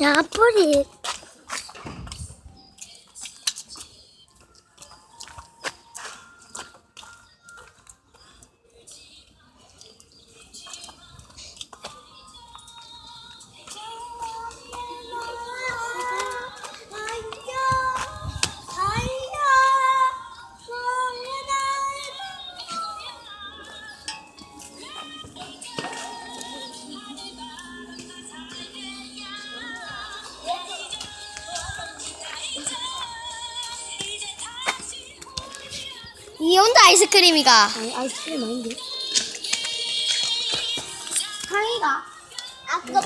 Now put it. 이 혼자 아이스크림이가. 아니 아이스크림 아닌데. 강이가. 아 그거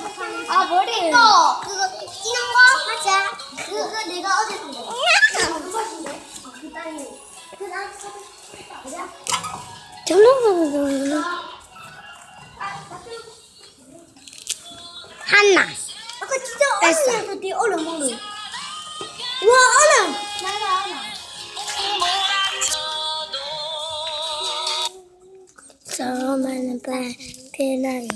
아 머리. 이거 그거 진한 거 하자. 그거 내가 어제 산 거. 그 맛인데. 아그 딸이. 그날 사고 싶다. 그래? 저런 한나. 아까 진짜 얼음 얼음. 와 얼음. sa Roma na Palestina.